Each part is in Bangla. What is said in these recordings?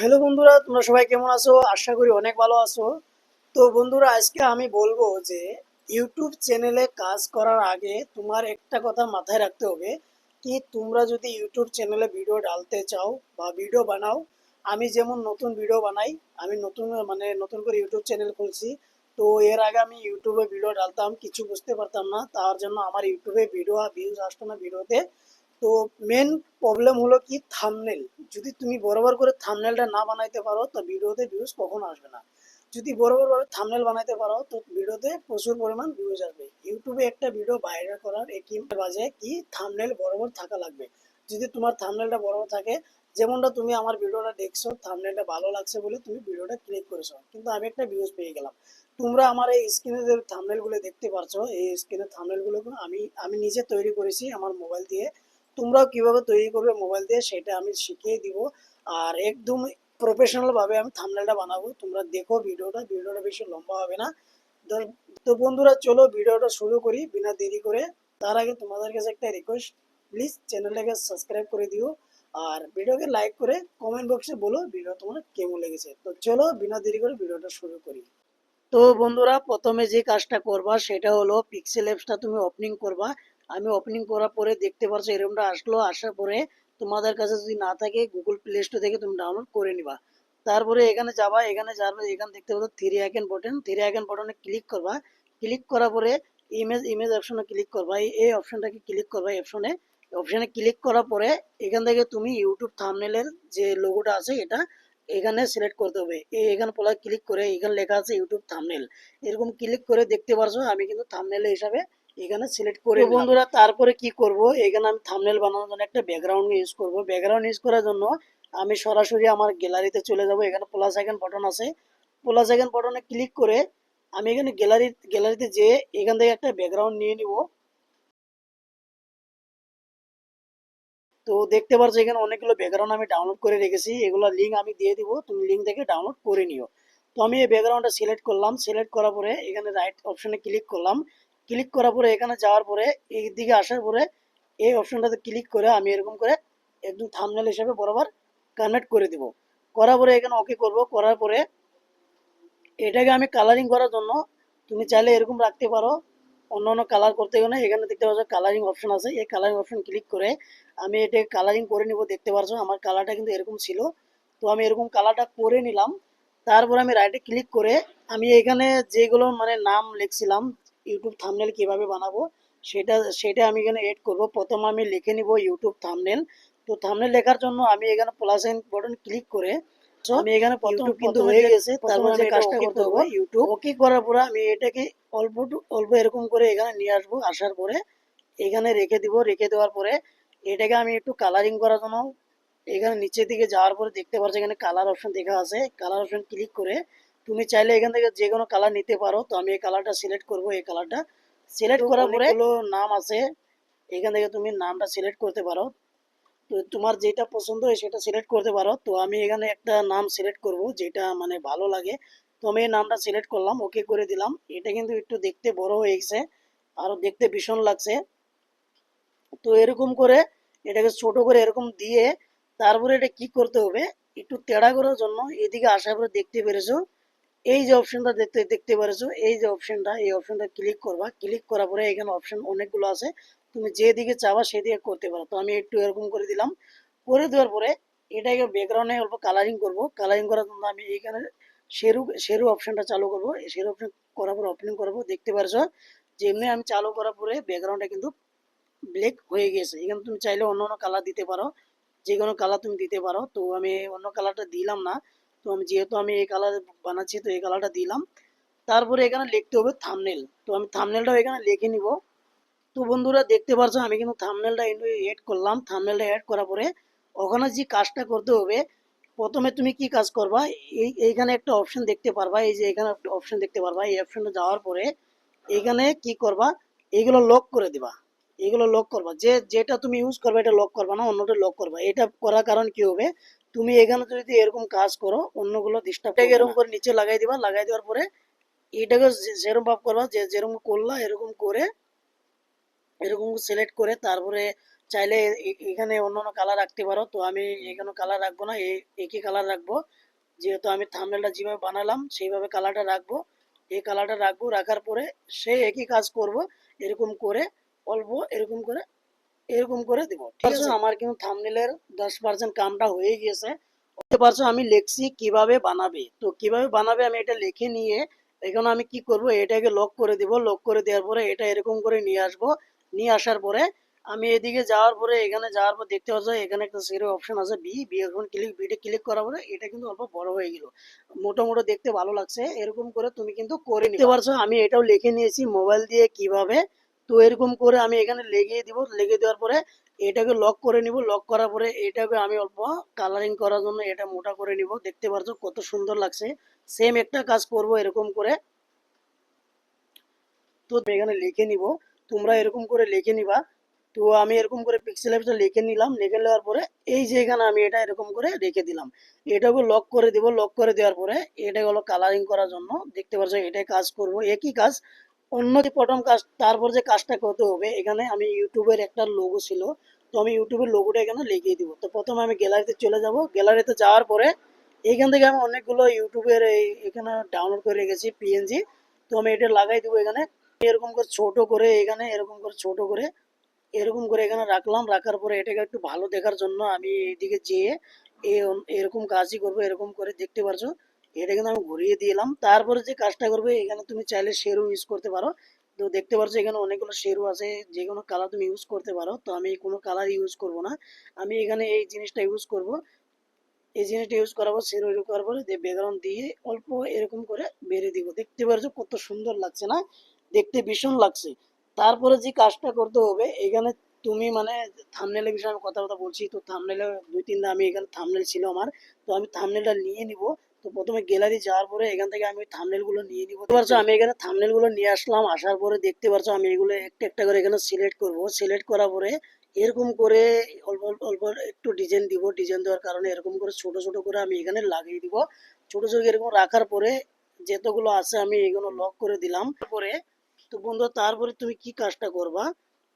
হ্যালো বন্ধুরা, তোমরা সবাই কেমন আছো? আশা করি অনেক ভালো আছো। তো বন্ধুরা, আজকে আমি বলব যে, ইউটিউব চ্যানেলে কাজ করার আগে তোমার একটা কথা মাথায় রাখতে হবে কি, তোমরা যদি ইউটিউব চ্যানেলে ভিডিও ডালতে চাও বা ভিডিও বানাও, আমি যেমন নতুন ভিডিও বানাই, আমি নতুন মানে নতুন করে ইউটিউব চ্যানেল খুলছি, তো এর আগে আমি ইউটিউবে ভিডিও ডালতাম কিছু বুঝতে পারতাম না, তার জন্য আমার ইউটিউবে ভিডিও ভিউজ আসতো না ভিডিওতে তো মেন প্রবলেম হলো কি থামনেল যদি তুমি বরাবর করে থামনেলটা না বানাইতে পারো, তো ভিডিওতে ভিউজ কখনো আসবে না। যদি বরাবর ভাবে থামনেল বানাইতে পারো, তো ভিডিওতে প্রচুর পরিমাণ ভিউজ আসবে। ইউটিউবে একটা ভিডিও ভাইরাল করার একই বাজে কি থামনেল বরাবর থাকা লাগবে। যদি তোমার থামনেলটা বরাবর থাকে, যেমনটা তুমি আমার ভিডিওটা দেখছ থামনেলটা ভালো লাগছে বলে তুমি ভিডিওটা ক্লিক করেছ। কিন্তু আমি একটা ভিউজ পেয়ে গেলাম। তোমরা আমার এই স্ক্রিনে যে থামনেলগুলো দেখতে পারছ, এই স্ক্রিনের থামনেলগুলো আমি আমি নিজে তৈরি করেছি আমার মোবাইল দিয়ে। তোমরাও কীভাবে তৈরি করবে মোবাইল দিয়ে সেটা আমি শিখিয়ে দিব। আর একদম প্রফেশনাল ভাবে আমি থাম্বনেলটা বানাবো। তোমরা দেখো ভিডিওটা ভিডিওটা বেশি লম্বা হবে না। তো বন্ধুরা, চলো ভিডিওটা শুরু করি বিনা দেরি করে। তার আগে তোমাদের কাছে একটা রিকোয়েস্ট প্লিজ চ্যানেলটাকে সাবস্ক্রাইব করে দিও। আর ভিডিওকে লাইক করে কমেন্ট বক্সে বলো ভিডিও তোমার কেমন লেগেছে। তো চলো বিনা দেরি করে ভিডিওটা শুরু করি। তো বন্ধুরা, প্রথমে যে কাজটা করবা সেটা হলো পিক্সেল অ্যাপসটা তুমি ওপেনিং করবা। আমি ওপেনিং করার পরে দেখতে পারছ, এরকমটা আসলো, আসার পরে তোমাদের কাছে যদি না থাকে গুগল প্লে স্টোর থেকে তুমি ডাউনলোড করে নিবা। তারপরে এখানে যাবা, এখানে যাবে এখানে দেখতে পাচ্ছ three icon button three icon বটনে click করবা। ক্লিক করার পরে ইমেজ ইমেজ অপশনে ক্লিক করবা। এই- অপশনটাকে ক্লিক করবা অপশনে অপশনে ক্লিক করার পরে এখান থেকে তুমি ইউটিউব থাম্বনেলের যে লোগোটা আছে, এটা এখানে সিলেক্ট করতে হবে। এই এখানে পলা ক্লিক করে এখানে লেখা আছে ইউটিউব থামনেল এরকম ক্লিক করে দেখতে পারছ, আমি কিন্তু থাম্বনেল হিসাবে এখানে সিলেক্ট করে বন্ধুরা তারপরে কি করব? এখানে আমি থাম্বনেল বানানোর জন্য একটা ব্যাকগ্রাউন্ড ইউজ করব। ব্যাকগ্রাউন্ড ইউজ করার জন্য আমি সরাসরি আমার গ্যালারিতে চলে যাব। এখানে প্লাস আইকন বাটন আছে। প্লাস আইকন বাটনে ক্লিক করে আমি এখানে গ্যালারি গ্যালারিতে যেয়ে এখান থেকে একটা ব্যাকগ্রাউন্ড নিয়ে নিব। তো দেখতে পারছ এখানে অনেকগুলো ব্যাকগ্রাউন্ড আমি ডাউনলোড করে রেখেছি। এগুলো লিঙ্ক আমি দিয়ে দিব। তুমি লিঙ্ক থেকে ডাউনলোড করে নিও। তো আমি এই ব্যাকগ্রাউন্ডটা সিলেক্ট করলাম। সিলেক্ট করার পরে এখানে রাইট অপশনে ক্লিক করলাম। ক্লিক করার পরে, এখানে যাওয়ার পরে এই দিকে আসার পরে, এই অপশনটাতে ক্লিক করে আমি এরকম করে একদম থামনেল হিসেবে বরাবর কানেক্ট করে দিব। করার পরে এখানে ওকে করব। করার পরে এটাকে আমি কালারিং করার জন্য তুমি চাইলে এরকম রাখতে পারো। অন্য অন্য কালার করতে গেলে এখানে দেখতে পাচ্ছ কালারিং অপশন আছে। এই কালারিং অপশন ক্লিক করে আমি এটাকে কালারিং করে নিব। দেখতে পারছ আমার কালারটা কিন্তু এরকম ছিল। তো আমি এরকম কালারটা করে নিলাম। তারপর আমি রাইটে ক্লিক করে আমি এখানে যেগুলো মানে নাম লিখছিলাম ইউটিউব থামনেল কীভাবে বানাবো সেটা সেটা আমি এখানে এড করব। প্রথম আমি লিখে নিব ইউটিউব থামনেল তো থামনেল লেখার জন্য আমি এখানে প্লাস আইন বাটন ক্লিক করে আমি এখানে প্রথম কিন্তু হয়ে গেছে তারপর যে কাজটা করতে হবে ইউটিউব ওকে করার পরে আমি এটাকে অল্প অল্প এরকম করে এখানে নিয়ে আসব আসার পরে এখানে রেখে দিব। রেখে দেওয়ার পরে এটাকে আমি একটু কালারিং করার জন্য এখানে নিচের দিকে যাওয়ার পরে দেখতে পাচ্ছ এখানে কালার অপশন দেখা আছে। কালার অপশন ক্লিক করে তুমি চাইলে এখান থেকে যে কোনো কালার নিতে পারো। তো আমি এই কালারটা সিলেক্ট করব এই কালারটা সিলেক্ট করার পরে নাম আছে এখান থেকে তুমি নামটা সিলেক্ট করতে পারো। তো তোমার যেটা পছন্দ হয় সেটা সিলেক্ট করতে পারো। তো আমি এখানে একটা নাম সিলেক্ট করব যেটা মানে ভালো লাগে। তো আমি এই নামটা সিলেক্ট করলাম ওকে করে দিলাম। এটা কিন্তু একটু দেখতে বড় হয়ে গেছে আরও দেখতে ভীষণ লাগছে। তো এরকম করে এটাকে ছোট করে এরকম দিয়ে তারপরে এটা কি করতে হবে? একটু তেড়া করার জন্য এদিকে আসার পরে দেখতে পেরেছ। এই যে অপশনটা দেখতে দেখতে পারছ, এই যে অপশনটা এই অপশনটা ক্লিক করবা। ক্লিক করার পরে এখানে অপশন অনেকগুলো আছে। তুমি যেদিকে চাবা সেদিকে করতে পারো। তো আমি একটু এরকম করে দিলাম। করে দেওয়ার পরে এটাকে ব্যাকগ্রাউন্ডে অল্প কালারিং করব। কালারিং করার জন্য আমি এখানে শেরু শেরু অপশনটা চালু করব। শেরু অপশন করার পর ওপেনিং করব। দেখতে পারছ? যে এমনি আমি চালু করার পরে ব্যাকগ্রাউন্ডটা কিন্তু ব্ল্যাক হয়ে গেছে। এখানে তুমি চাইলে অন্য অন্য কালার দিতে পারো। যে কোনো কালার তুমি দিতে পারো। তো আমি অন্য কালারটা দিলাম না। তো আমি যেহেতু আমি এই কালার বানাচ্ছি, তো এই কালারটা দিলাম। তারপরে এখানে লিখতে হবে থামনেল তো আমি থামনেলটাও এখানে লিখে নিব। তো বন্ধুরা, দেখতে পারছ, আমি কিন্তু থামনেলটা এড করলাম। থামনেলটা এড করার পরে ওখানে যে কাজটা করতে হবে, প্রথমে তুমি কি কাজ করবা? এই, এইখানে একটা অপশন দেখতে পারবা। এই যে এখানে একটা অপশন দেখতে পারবা। এই অপশনটা যাওয়ার পরে এখানে কি করবা? এগুলো লক করে দিবা। এগুলো লক করবা। যে, যেটা তুমি ইউজ করবে, এটা লক করবা না, অন্যটা লক করবা। এটা করার কারণ কি হবে? তুমি এখানে যদি এরকম কাজ করো অন্যগুলো ডিস্টার্ব এরকম করে নিচে লাগাই দিবা লাগাই দেওয়ার পরে এটাকে যেরকম ভাব করবা যে যেরকম করলা এরকম করে এরকম সিলেক্ট করে তারপরে চাইলে এখানে অন্য অন্য কালার রাখতে পারো। তো আমি এখানে কালার রাখব না একই কালার রাখব। যেহেতু আমি থাম্বনেলটা যেভাবে বানালাম সেইভাবে কালারটা রাখব। এই কালারটা রাখব রাখার পরে সে একই কাজ করব এরকম করে অল্প এরকম করে এরকম করে দিব ঠিক আছে? আমার কিন্তু থাম্বনেলের দশ পার্সেন্ট কামটা হয়ে গিয়েছে। বুঝতে পারছ আমি লিখছি কীভাবে বানাবে? তো কীভাবে বানাবে আমি এটা লিখে নিয়ে এখন আমি কি করব? এটাকে লক করে দিব। লক করে দেওয়ার পরে এটা এরকম করে নিয়ে আসব। নিয়ে আসার পরে আমি এদিকে যাওয়ার পরে এখানে যাওয়ার পর দেখতে পাচ্ছ এখানে একটা সেরো অপশন আছে বি বি এখন ক্লিক বিটে ক্লিক করার পরে এটা কিন্তু অল্প বড় হয়ে গেল। মোটামুটি দেখতে ভালো লাগছে। এরকম করে তুমি কিন্তু করে নিতে পারছ? আমি এটাও লিখে নিয়েছি। মোবাইল দিয়ে কীভাবে তো এরকম করে আমি এখানে লেগিয়ে দিব। লেগে দেওয়ার পরে এটাকে লক করে নিব। লক করার পরে এটাকে আমি অল্প কালারিং করার জন্য এটা মোটা করে নিব। দেখতে পারছ কত সুন্দর লাগছে। সেম একটা কাজ করব এরকম করে। তো এখানে লিখে নিব। তোমরা এরকম করে লিখে নিবা। তো আমি এরকম করে পিক্সেল অ্যাপটা লিখে নিলাম। লিখে নেওয়ার পরে এই যে এখানে আমি এটা এরকম করে রেখে দিলাম। এটাকে লক করে দিব। লক করে দেওয়ার পরে এটা হলো কালারিং করার জন্য। দেখতে পাচ্ছ এটাই কাজ করব। একই কাজ অন্য যে প্রথম কাজ তারপর যে কাজটা করতে হবে, এখানে আমি ইউটিউবের একটা লোগো ছিল। তো আমি ইউটিউবের লোগোটা এখানে লিখিয়ে দিব। তো প্রথমে আমি গ্যালারিতে চলে যাব। গ্যালারিতে যাওয়ার পরে এইখান থেকে আমি অনেকগুলো ইউটিউবের এখানে ডাউনলোড করে রেখেছি পিএনজি তো আমি এটা লাগাই দেবো এখানে। এরকম করে ছোট করে এখানে, এরকম করে ছোট করে, এরকম করে এখানে রাখলাম। রাখার পরে এটাকে একটু ভালো দেখার জন্য আমি এইদিকে যেয়ে এরকম কাজই করব, এরকম করে দেখতে পারছ। এটা কিন্তু আমি ঘুরিয়ে দিলাম। তারপরে যে কাজটা করবে, এখানে তুমি চাইলে শেরু ইউজ করতে পারো। তো দেখতে পারছ, এখানে অনেকগুলো শেরু আছে যে কোনো কালার তুমি ইউজ করতে পারো। তো আমি কোনো কালার ইউজ করব না। আমি এখানে এই জিনিসটা ইউজ করব। এই জিনিসটা ইউজ করার পর শেরু ইউজ করার যে ব্যাকগ্রাউন্ড দিয়ে অল্প এরকম করে বেড়ে দিব। দেখতে পারছ, কত সুন্দর লাগছে না? দেখতে ভীষণ লাগছে। তারপরে যে কাজটা করতে হবে, এখানে তুমি মানে থামনেলের বিষয়ে আমি কথা কথা বলছি। তো থামনেলে দুই তিনটা আমি এখানে থামনেল ছিল আমার। তো আমি থামনেলটা নিয়ে নিব। তো প্রথমে গ্যালারি যাওয়ার পরে এখান থেকে আমি থামনেলগুলো নিয়ে নিব। পারছ, আমি এখানে থামনেলগুলো নিয়ে আসলাম, আসার পরে দেখতে পারছ, আমি এগুলো একটা একটা করে এখানে সিলেক্ট করব। সিলেক্ট করার পরে এরকম করে অল্প অল্প একটু ডিজাইন দিব। ডিজাইন দেওয়ার কারণে এরকম করে ছোট ছোট করে আমি এখানে লাগিয়ে দিব। ছোট ছোট এরকম রাখার পরে যতগুলো আছে আমি এগুলো লক করে দিলাম। তারপরে তো বন্ধু, তারপরে তুমি কি কাজটা করবা?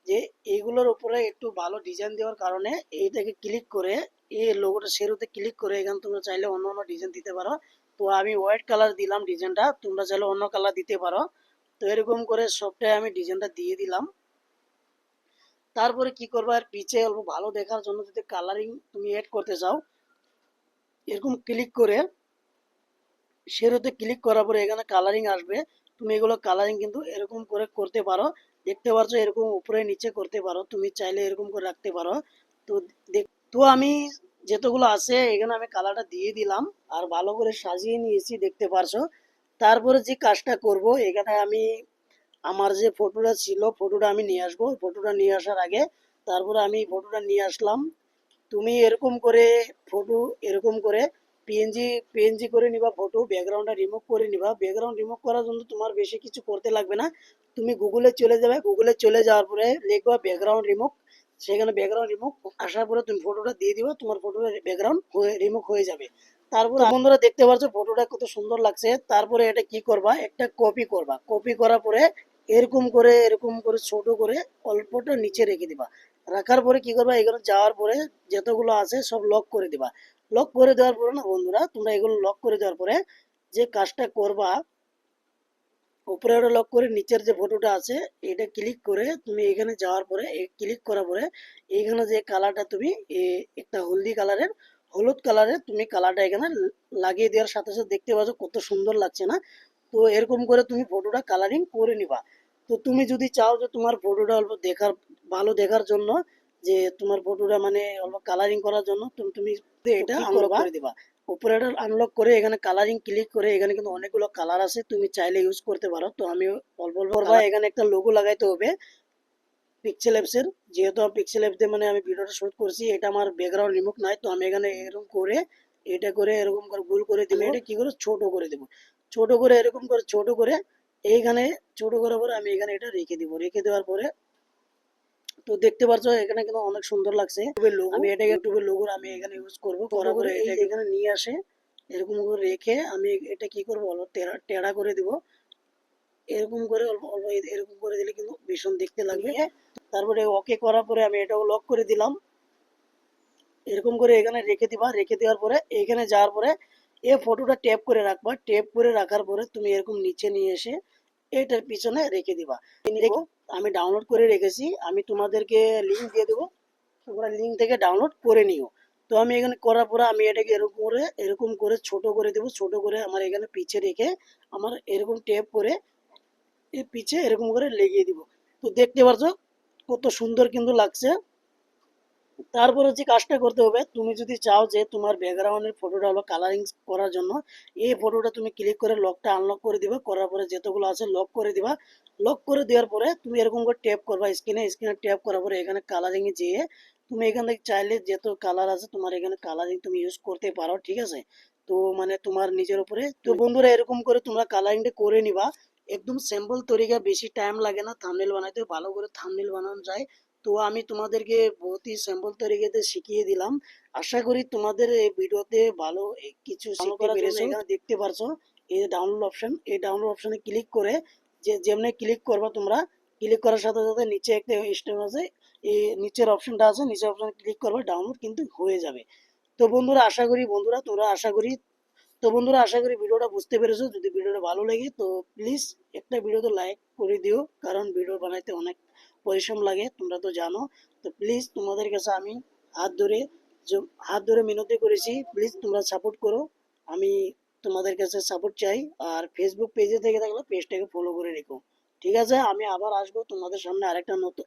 যে এইগুলোর উপরে একটু ভালো ডিজাইন দেওয়ার কারণে এইটাকে ক্লিক করে এই লোগোটা সেরোতে ক্লিক করে এখানে তোমরা চাইলে অন্য অন্য ডিজাইন দিতে পারো। তো আমি হোয়াইট কালার দিলাম ডিজাইনটা তোমরা চাইলে অন্য কালার দিতে পারো। তো এরকম করে সবটাই আমি ডিজাইনটা দিয়ে দিলাম। তারপরে কি করবা আর পিছে অল্প ভালো দেখার জন্য যদি কালারিং তুমি এড করতে চাও, এরকম ক্লিক করে সেরোতে ক্লিক করার পরে এখানে কালারিং আসবে। তুমি এগুলো কালারিং কিন্তু এরকম করে করতে পারো। দেখতে পারছ এরকম উপরে নিচে করতে পারো। তুমি চাইলে এরকম করে রাখতে পারো। তো দেখ- তো আমি যতগুলো আছে, এখানে আমি কালারটা দিয়ে দিলাম আর ভালো করে সাজিয়ে নিয়েছি, দেখতে পারছ। তারপরে যে কাজটা করব, এখানে আমি আমার যে ফটোটা ছিল ফটোটা আমি নিয়ে আসব। ফটোটা নিয়ে আসার আগে তারপরে আমি ফটোটা নিয়ে আসলাম। তুমি এরকম করে ফটো এরকম করে পিএনজি পিএনজি করে নিবা ফটো ব্যাকগ্রাউন্ডটা রিমুভ করে নিবা। ব্যাকগ্রাউন্ড রিমুভ করার জন্য তোমার বেশি কিছু করতে লাগবে না। তুমি গুগলে চলে যাবে। গুগলে চলে যাওয়ার পরে লিখবা ব্যাকগ্রাউন্ড রিমুভ সেখানে ব্যাকগ্রাউন্ড রিমুভ আসার পরে তুমি ফটোটা দিয়ে দিবা তোমার ফটোটা ব্যাকগ্রাউন্ড রিমুভ হয়ে যাবে। তারপর বন্ধুরা দেখতে পাচ্ছ ফটোটা কত সুন্দর লাগছে। তারপরে এটা কি করবা? একটা কপি করবা। কপি করার পরে এরকম করে এরকম করে ছোট করে অল্পটা নিচে রেখে দিবা। রাখার পরে কি করবা? এগুলো যাওয়ার পরে যতগুলো আছে সব লক করে দিবা। লক করে দেওয়ার পরে না বন্ধুরা তোমরা এগুলো লক করে দেওয়ার পরে যে কাজটা করবা উপরে ওটা লক করে নিচের যে ফটোটা আছে এটা ক্লিক করে তুমি এখানে যাওয়ার পরে ক্লিক করার পরে এইখানে যে কালারটা তুমি একটা হলদি কালারের হলুদ কালারের তুমি কালারটা এখানে লাগিয়ে দেওয়ার সাথে সাথে দেখতে পাচ্ছ কত সুন্দর লাগছে না? তো এরকম করে তুমি ফটোটা কালারিং করে নিবা। তো তুমি যদি চাও যে তোমার ফটোটা অল্প দেখার ভালো দেখার জন্য যে তোমার ফটোটা মানে অল্প কালারিং করার জন্য তুমি তুমি এটা করে দিবা। উপরে আনলক করে এখানে কালারিং ক্লিক করে এখানে কিন্তু অনেকগুলো কালার আছে তুমি চাইলে ইউজ করতে পারো। তো আমি অল্প অল্প এখানে একটা লোগো লাগাইতে হবে পিক্সেল অ্যাপস এর। যেহেতু পিক্সেল অ্যাপস দিয়ে মানে আমি ভিডিওটা শুট করছি এটা আমার ব্যাকগ্রাউন্ড রিমুভ নাই তো আমি এখানে এরকম করে এটা করে এরকম করে গোল করে দিব। এটা কি করে? ছোট করে দেব। ছোট করে এরকম করে ছোট করে এইখানে ছোট করার পরে আমি এখানে এটা রেখে দিব। রেখে দেওয়ার পরে তো দেখতে পাচ্ছ এখানে কিন্তু অনেক সুন্দর লাগছে। আমি এটাকে ইউটিউবের লোগো আমি এখানে ইউজ করব। করার পরে এখানে নিয়ে আসে। এরকম করে রেখে আমি এটা কি করব অল্প টেরা টেরা করে দিব। এরকম করে অল্প অল্প এরকম করে দিলে কিন্তু ভীষণ দেখতে লাগবে। তারপরে ওকে করার পরে আমি এটাও লক করে দিলাম। এরকম করে এখানে রেখে দিবা। রেখে দেওয়ার পরে এখানে যাওয়ার পরে এ ফটোটা ট্যাপ করে রাখবা। ট্যাপ করে রাখার পরে তুমি এরকম নিচে নিয়ে এসে এটার পিছনে রেখে দিবা। রেখে আমি ডাউনলোড করে রেখেছি, আমি তোমাদেরকে লিঙ্ক দিয়ে দেবো। তোমরা লিঙ্ক থেকে ডাউনলোড করে নিও। তো আমি এখানে করার পরে আমি এটাকে এরকম করে এরকম করে ছোট করে দেবো, ছোট করে আমার এখানে পিছে রেখে আমার এরকম টেপ করে এই পিছে এরকম করে লেগিয়ে দিব। তো দেখতে পারছ কত সুন্দর কিন্তু লাগছে। তারপরে যে কাজটা করতে হবে। তুমি যদি চাও যে তোমার ব্যাকগ্রাউন্ডের ফটোটা হলো কালারিং করার জন্য, এই ফটোটা তুমি ক্লিক করে লকটা আনলক করে দিবা। করার পরে যতগুলো আছে লক করে দিবা। লক করে দেওয়ার পরে তুমি এরকম করে ট্যাপ করবা স্ক্রিনে স্ক্রিনে ট্যাপ করার পরে এখানে কালারিং এ যেয়ে তুমি এখান থেকে চাইলে যত কালার আছে তোমার এখানে কালারিং তুমি ইউজ করতে পারো, ঠিক আছে? তো মানে তোমার নিজের উপরে। তো বন্ধুরা এরকম করে তোমরা কালারিংটা করে নিবা। একদম সিম্পল তরিকা, বেশি টাইম লাগে না। থাম্বনেল বানাইতে, ভালো করে থাম্বনেল বানানো যায়। তো আমি তোমাদেরকে বহুতই সিম্পল তরিকাতে শিখিয়ে দিলাম। আশা করি তোমাদের এই ভিডিওতে ভালো কিছু শিখতে পেরেছ। দেখতে পারছ এই যে ডাউনলোড অপশন এই ডাউনলোড অপশনে ক্লিক করে যে যেমনি ক্লিক করবা তোমরা ক্লিক করার সাথে সাথে নিচে একটা স্টেপ আছে এই নিচের অপশনটা আছে নিচের অপশনে ক্লিক করবে ডাউনলোড কিন্তু হয়ে যাবে। তো বন্ধুরা আশা করি বন্ধুরা তোমরা আশা করি তো বন্ধুরা, আশা করি ভিডিওটা বুঝতে পেরেছ। যদি ভিডিওটা ভালো লাগে, তো প্লিজ একটা ভিডিওতে লাইক করে দিও, কারণ ভিডিও বানাইতে অনেক পরিশ্রম লাগে, তোমরা তো জানো। তো প্লিজ তোমাদের কাছে আমি হাত ধরে হাত ধরে মিনতি করেছি প্লিজ তোমরা সাপোর্ট করো। আমি তোমাদের কাছে সাপোর্ট চাই, আর ফেসবুক পেজে থেকে থাকলে পেজটাকে ফলো করে রেখো। ঠিক আছে, আমি আবার আসব তোমাদের সামনে আরেকটা নতুন